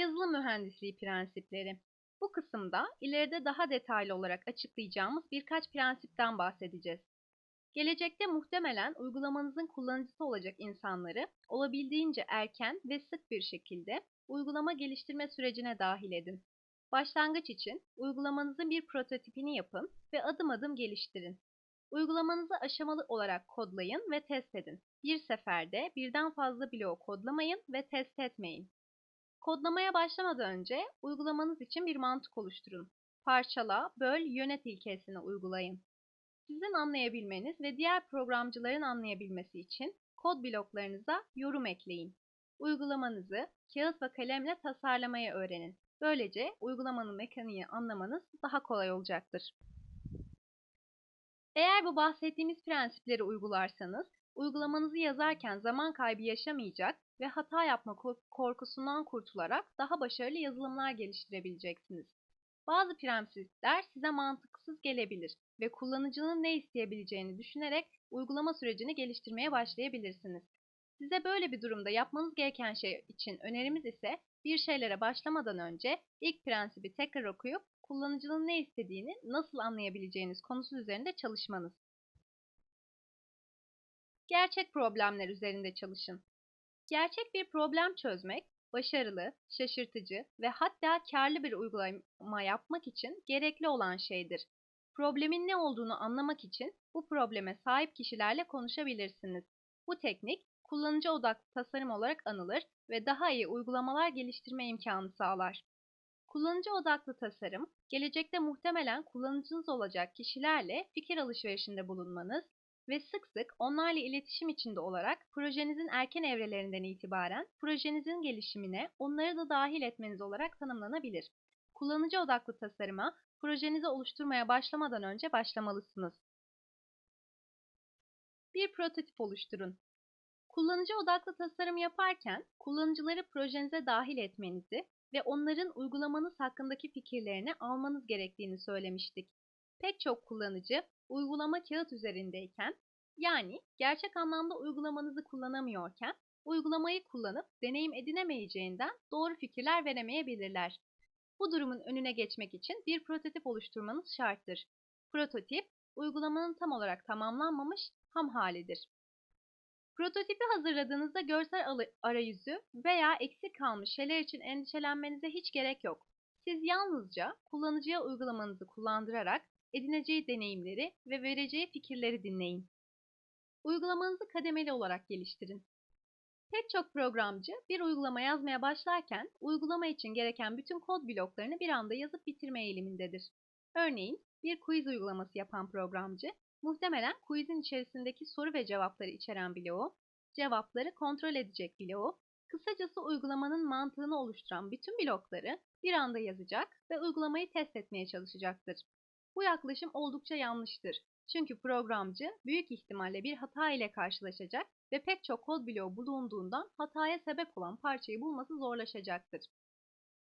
Yazılım mühendisliği prensipleri. Bu kısımda ileride daha detaylı olarak açıklayacağımız birkaç prensipten bahsedeceğiz. Gelecekte muhtemelen uygulamanızın kullanıcısı olacak insanları olabildiğince erken ve sık bir şekilde uygulama geliştirme sürecine dahil edin. Başlangıç için uygulamanızın bir prototipini yapın ve adım adım geliştirin. Uygulamanızı aşamalı olarak kodlayın ve test edin. Bir seferde birden fazla bloğu kodlamayın ve test etmeyin. Kodlamaya başlamadan önce uygulamanız için bir mantık oluşturun. Parçala, böl, yönet ilkesini uygulayın. Sizin anlayabilmeniz ve diğer programcıların anlayabilmesi için kod bloklarınıza yorum ekleyin. Uygulamanızı kağıt ve kalemle tasarlamayı öğrenin. Böylece uygulamanın mekaniğini anlamanız daha kolay olacaktır. Eğer bu bahsettiğimiz prensipleri uygularsanız, uygulamanızı yazarken zaman kaybı yaşamayacak ve hata yapma korkusundan kurtularak daha başarılı yazılımlar geliştirebileceksiniz. Bazı prensipler size mantıksız gelebilir ve kullanıcının ne isteyebileceğini düşünerek uygulama sürecini geliştirmeye başlayabilirsiniz. Size böyle bir durumda yapmanız gereken şey için önerimiz ise bir şeylere başlamadan önce ilk prensibi tekrar okuyup kullanıcının ne istediğini nasıl anlayabileceğiniz konusu üzerinde çalışmanız. Gerçek problemler üzerinde çalışın. Gerçek bir problem çözmek, başarılı, şaşırtıcı ve hatta karlı bir uygulama yapmak için gerekli olan şeydir. Problemin ne olduğunu anlamak için bu probleme sahip kişilerle konuşabilirsiniz. Bu teknik kullanıcı odaklı tasarım olarak anılır ve daha iyi uygulamalar geliştirme imkanı sağlar. Kullanıcı odaklı tasarım, gelecekte muhtemelen kullanıcınız olacak kişilerle fikir alışverişinde bulunmanız ve sık sık onlarla iletişim içinde olarak projenizin erken evrelerinden itibaren projenizin gelişimine onları da dahil etmeniz olarak tanımlanabilir. Kullanıcı odaklı tasarıma projenizi oluşturmaya başlamadan önce başlamalısınız. Bir prototip oluşturun. Kullanıcı odaklı tasarım yaparken kullanıcıları projenize dahil etmenizi ve onların uygulamanız hakkındaki fikirlerini almanız gerektiğini söylemiştik. Pek çok kullanıcı uygulama kağıt üzerindeyken yani gerçek anlamda uygulamanızı kullanamıyorken uygulamayı kullanıp deneyim edinemeyeceğinden doğru fikirler veremeyebilirler. Bu durumun önüne geçmek için bir prototip oluşturmanız şarttır. Prototip, uygulamanın tam olarak tamamlanmamış ham halidir. Prototipi hazırladığınızda görsel arayüzü veya eksik kalmış şeyler için endişelenmenize hiç gerek yok. Siz yalnızca kullanıcıya uygulamanızı kullandırarak edineceği deneyimleri ve vereceği fikirleri dinleyin. Uygulamanızı kademeli olarak geliştirin. Pek çok programcı bir uygulama yazmaya başlarken uygulama için gereken bütün kod bloklarını bir anda yazıp bitirme eğilimindedir. Örneğin bir quiz uygulaması yapan programcı muhtemelen quizin içerisindeki soru ve cevapları içeren bloğu, cevapları kontrol edecek bloğu, kısacası uygulamanın mantığını oluşturan bütün blokları bir anda yazacak ve uygulamayı test etmeye çalışacaktır. Bu yaklaşım oldukça yanlıştır. Çünkü programcı büyük ihtimalle bir hata ile karşılaşacak ve pek çok kod bloğu bulunduğundan hataya sebep olan parçayı bulması zorlaşacaktır.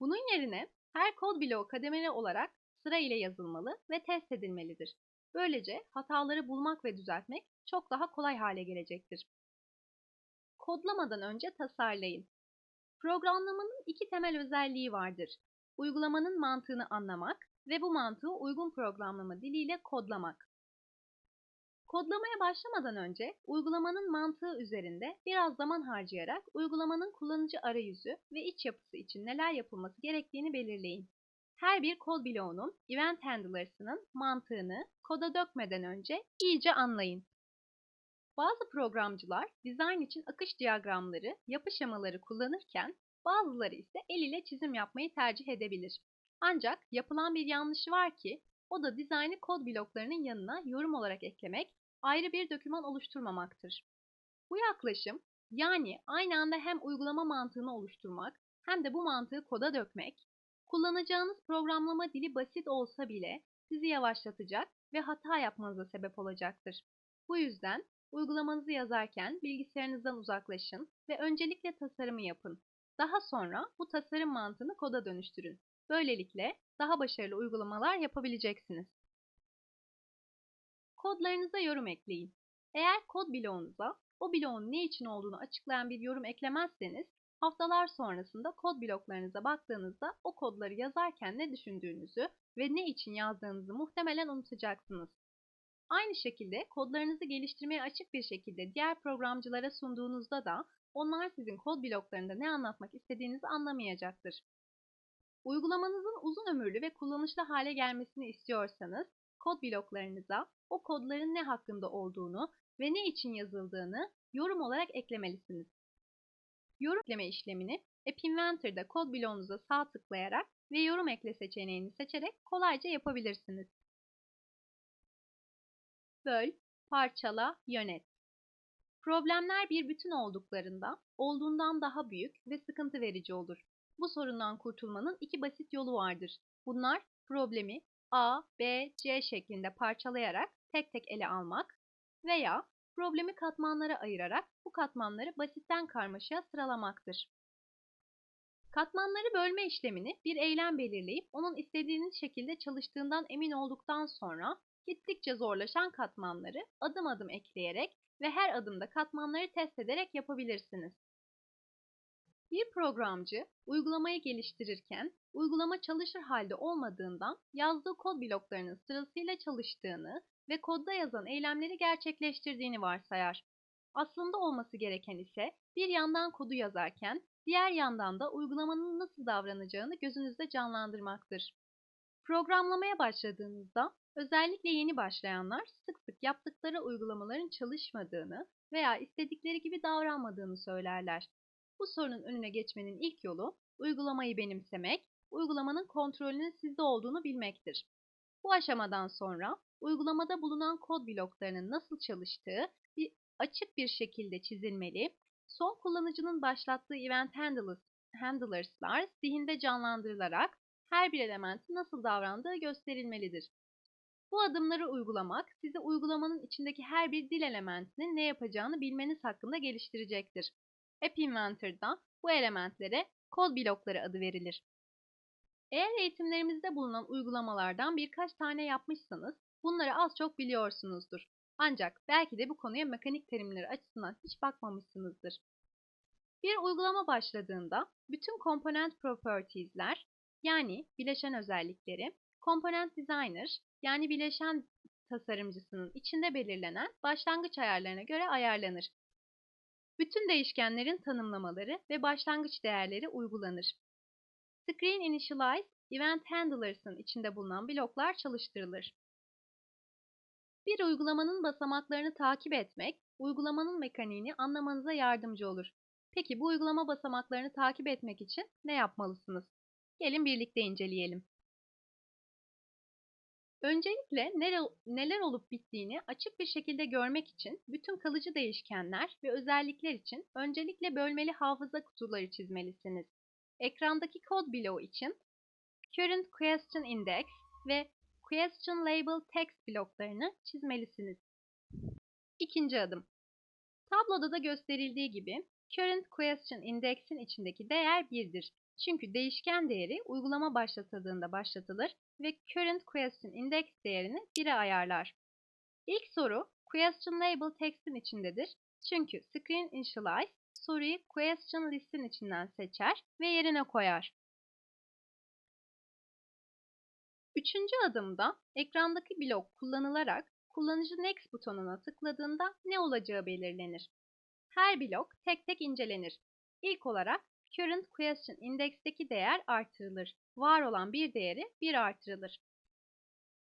Bunun yerine her kod bloğu kademeli olarak sıra ile yazılmalı ve test edilmelidir. Böylece hataları bulmak ve düzeltmek çok daha kolay hale gelecektir. Kodlamadan önce tasarlayın. Programlamanın iki temel özelliği vardır. Uygulamanın mantığını anlamak ve bu mantığı uygun programlama diliyle kodlamak. Kodlamaya başlamadan önce uygulamanın mantığı üzerinde biraz zaman harcayarak uygulamanın kullanıcı arayüzü ve iç yapısı için neler yapılması gerektiğini belirleyin. Her bir kod bloğunun event handlers'ının mantığını koda dökmeden önce iyice anlayın. Bazı programcılar dizayn için akış diyagramları, yapı şemaları kullanırken bazıları ise el ile çizim yapmayı tercih edebilir. Ancak yapılan bir yanlışı var ki o da dizaynı kod bloklarının yanına yorum olarak eklemek, ayrı bir doküman oluşturmamaktır. Bu yaklaşım yani aynı anda hem uygulama mantığını oluşturmak hem de bu mantığı koda dökmek, kullanacağınız programlama dili basit olsa bile sizi yavaşlatacak ve hata yapmanıza sebep olacaktır. Bu yüzden uygulamanızı yazarken bilgisayarınızdan uzaklaşın ve öncelikle tasarımı yapın. Daha sonra bu tasarım mantığını koda dönüştürün. Böylelikle daha başarılı uygulamalar yapabileceksiniz. Kodlarınıza yorum ekleyin. Eğer kod bloğunuza o bloğun ne için olduğunu açıklayan bir yorum eklemezseniz haftalar sonrasında kod bloklarınıza baktığınızda o kodları yazarken ne düşündüğünüzü ve ne için yazdığınızı muhtemelen unutacaksınız. Aynı şekilde kodlarınızı geliştirmeye açık bir şekilde diğer programcılara sunduğunuzda da onlar sizin kod bloklarında ne anlatmak istediğinizi anlamayacaktır. Uygulamanızın uzun ömürlü ve kullanışlı hale gelmesini istiyorsanız kod bloklarınıza o kodların ne hakkında olduğunu ve ne için yazıldığını yorum olarak eklemelisiniz. Yorum ekleme işlemini App Inventor'da kod bloğunuza sağ tıklayarak ve yorum ekle seçeneğini seçerek kolayca yapabilirsiniz. Böl, parçala, yönet. Problemler bir bütün olduklarında olduğundan daha büyük ve sıkıntı verici olur. Bu sorundan kurtulmanın iki basit yolu vardır. Bunlar problemi A, B, C şeklinde parçalayarak tek tek ele almak veya problemi katmanlara ayırarak bu katmanları basitten karmaşaya sıralamaktır. Katmanları bölme işlemini bir eylem belirleyip onun istediğiniz şekilde çalıştığından emin olduktan sonra gittikçe zorlaşan katmanları adım adım ekleyerek ve her adımda katmanları test ederek yapabilirsiniz. Bir programcı uygulamayı geliştirirken uygulama çalışır halde olmadığından yazdığı kod bloklarının sırasıyla çalıştığını ve kodda yazan eylemleri gerçekleştirdiğini varsayar. Aslında olması gereken ise bir yandan kodu yazarken diğer yandan da uygulamanın nasıl davranacağını gözünüzde canlandırmaktır. Programlamaya başladığınızda özellikle yeni başlayanlar sık sık yaptıkları uygulamaların çalışmadığını veya istedikleri gibi davranmadığını söylerler. Bu sorunun önüne geçmenin ilk yolu uygulamayı benimsemek, uygulamanın kontrolünün sizde olduğunu bilmektir. Bu aşamadan sonra uygulamada bulunan kod bloklarının nasıl çalıştığı bir açık bir şekilde çizilmeli, son kullanıcının başlattığı event handlers'lar zihinde canlandırılarak her bir elementin nasıl davrandığı gösterilmelidir. Bu adımları uygulamak sizi uygulamanın içindeki her bir dil elementinin ne yapacağını bilmeniz hakkında geliştirecektir. App Inventor'da bu elementlere kod blokları adı verilir. Eğer eğitimlerimizde bulunan uygulamalardan birkaç tane yapmışsanız bunları az çok biliyorsunuzdur. Ancak belki de bu konuya mekanik terimleri açısından hiç bakmamışsınızdır. Bir uygulama başladığında bütün komponent properties'ler yani bileşen özellikleri, component designer yani bileşen tasarımcısının içinde belirlenen başlangıç ayarlarına göre ayarlanır. Bütün değişkenlerin tanımlamaları ve başlangıç değerleri uygulanır. Screen Initialize, Event Handlers'ın içinde bulunan bloklar çalıştırılır. Bir uygulamanın basamaklarını takip etmek, uygulamanın mekaniğini anlamanıza yardımcı olur. Peki bu uygulama basamaklarını takip etmek için ne yapmalısınız? Gelin birlikte inceleyelim. Öncelikle neler olup bittiğini açık bir şekilde görmek için bütün kalıcı değişkenler ve özellikler için öncelikle bölmeli hafıza kutuları çizmelisiniz. Ekrandaki kod bloğu için Current Question Index ve Question Label Text bloklarını çizmelisiniz. İkinci adım. Tabloda da gösterildiği gibi Current Question Index'in içindeki değer 1'dir. Çünkü değişken değeri uygulama başlatıldığında başlatılır ve Current Question Index değerini 1'e ayarlar. İlk soru Question Label Text'in içindedir. Çünkü Screen Initialize soruyu Question List'in içinden seçer ve yerine koyar. Üçüncü adımda ekrandaki blok kullanılarak kullanıcı Next butonuna tıkladığında ne olacağı belirlenir. Her blok tek tek incelenir. İlk olarak Current Question Index'teki değer artırılır. Var olan bir değeri 1 artırılır.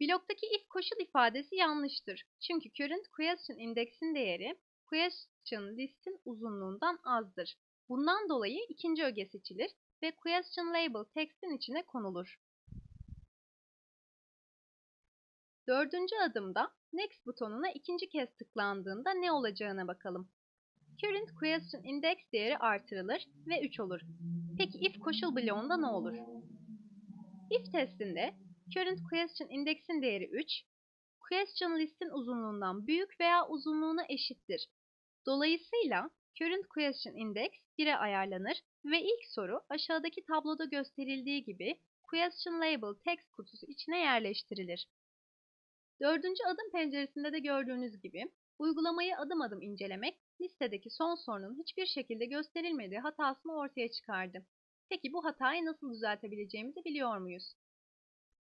Bloktaki if koşul ifadesi yanlıştır. Çünkü Current Question Index'in değeri Question List'in uzunluğundan azdır. Bundan dolayı ikinci öge seçilir ve Question Label text'in içine konulur. Dördüncü adımda Next butonuna ikinci kez tıklandığında ne olacağına bakalım. Current Question Index değeri artırılır ve 3 olur. Peki if koşul bloğunda ne olur? If testinde Current Question Index'in değeri 3, Question List'in uzunluğundan büyük veya uzunluğuna eşittir. Dolayısıyla Current Question Index 1'e ayarlanır ve ilk soru aşağıdaki tabloda gösterildiği gibi Question Label text kutusu içine yerleştirilir. Dördüncü adım penceresinde de gördüğünüz gibi uygulamayı adım adım incelemek listedeki son sorunun hiçbir şekilde gösterilmediği hatasını ortaya çıkardı. Peki bu hatayı nasıl düzeltebileceğimizi biliyor muyuz?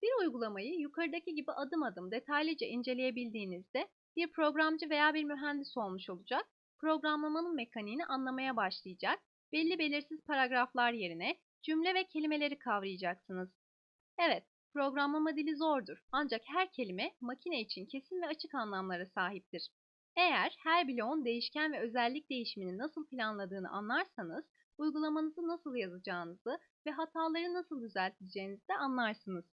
Bir uygulamayı yukarıdaki gibi adım adım detaylıca inceleyebildiğinizde bir programcı veya bir mühendis olmuş olacak, programlamanın mekaniğini anlamaya başlayacak, belli belirsiz paragraflar yerine cümle ve kelimeleri kavrayacaksınız. Evet, programlama dili zordur ancak her kelime makine için kesin ve açık anlamlara sahiptir. Eğer her bloğun değişken ve özellik değişimini nasıl planladığını anlarsanız, uygulamanızı nasıl yazacağınızı ve hataları nasıl düzelteceğinizi de anlarsınız.